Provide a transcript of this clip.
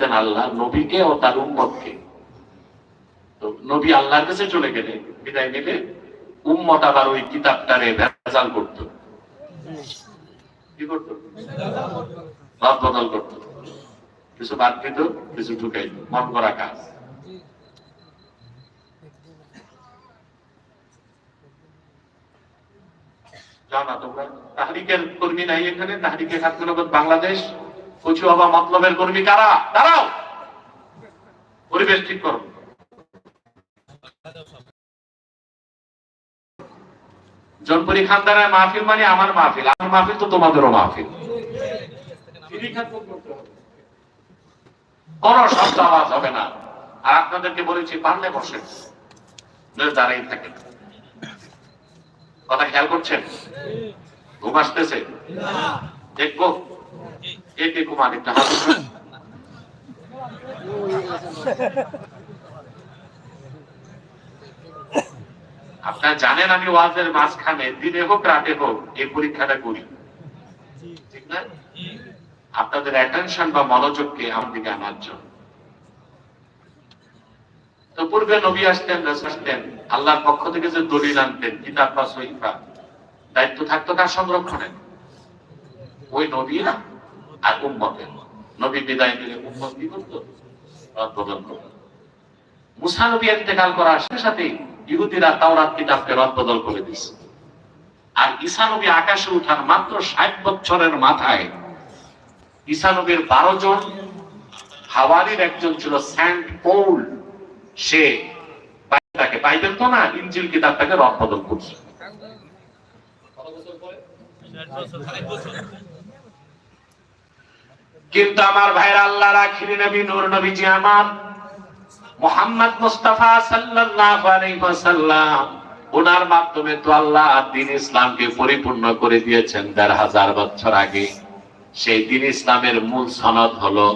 দেন আল্লাহ, নবীকে ও তার উম্মতকে। নবী আল্লাহর কাছে চলে গেলে, বিদায় নিলে উম্মত আবার ওই কিতাবটারে ভেজাল করতো। কি করতো? বদল করতো। কিছু বাদ দিত, কিছু ঢুকাইত। মন করা কাজ। যাও না তোমরা, তাহরিকের কর্মী নাই এখানে, তাহরিকের বাংলাদেশ। কচু বাবা মতলবের কর্মী কারা? দাঁড়াও। পরিবেশ ঠিক করো। জনপুরি খানদানের মাহফিল মানে আমার মাহফিল। আমার মাহফিল তো তোমাদেরও মাহফিল। কোন শব্দ আওয়াজ হবে না। আর আপনাদেরকে বলেছি, পারলে বসেন। নইলে দাঁড়াই থাকেন। কথা খেয়াল করছেন? ঘুম আসতেছে? দেখব। কে কে ঘুমান একটু আপনারা জানেন আমি ওয়াজের মাঝখানে দিনে হোক, রাতে হোক, এই পরীক্ষাটা করি। ঠিক না? আপনাদের অ্যাটেনশন বা মনোযোগকে আমার দিকে আনার জন্য। তো পূর্বে নবী আসতেন আসতেন, আল্লাহর পক্ষ থেকে যে দলিল আনতেন, কিতাব বা সহিফা, দায়িত্ব থাকতো কার সংরক্ষণে? ওই নবীরা আর উম্মতের নবী বিদায় দিলে উম্মত কি করতো রদ বদল করতো মুসা নবী ইন্তেকাল করার সাথে সাথে ইহুদিরা তাওরাত কিতাবকে রদ বদল করে দিছে আর ঈসা নবী আকাশে উঠার মাত্র ষাট বছরের মাথায় ঈসা নবীর বারো জন হাওয়ারির একজন ছিল সেন্ট পৌল। সে বাইবেলটাকে বাইবেল তো না, ইঞ্জিল কিতাবটাকে রদ বদল করছে কিন্তু আমার ভাইয়ের আল্লাহ রাখির নবী, নূর নবীজি আমার। মোহাম্মদ মুস্তাফা সাল্লাল্লাহু আলাইহি ওনার মাধ্যমে তো আল্লাহ দিন ইসলামকে পরিপূর্ণ করে দিয়েছেন দেড় হাজার বছর আগে। সেই দিন ইসলামের মূল সনদ হলো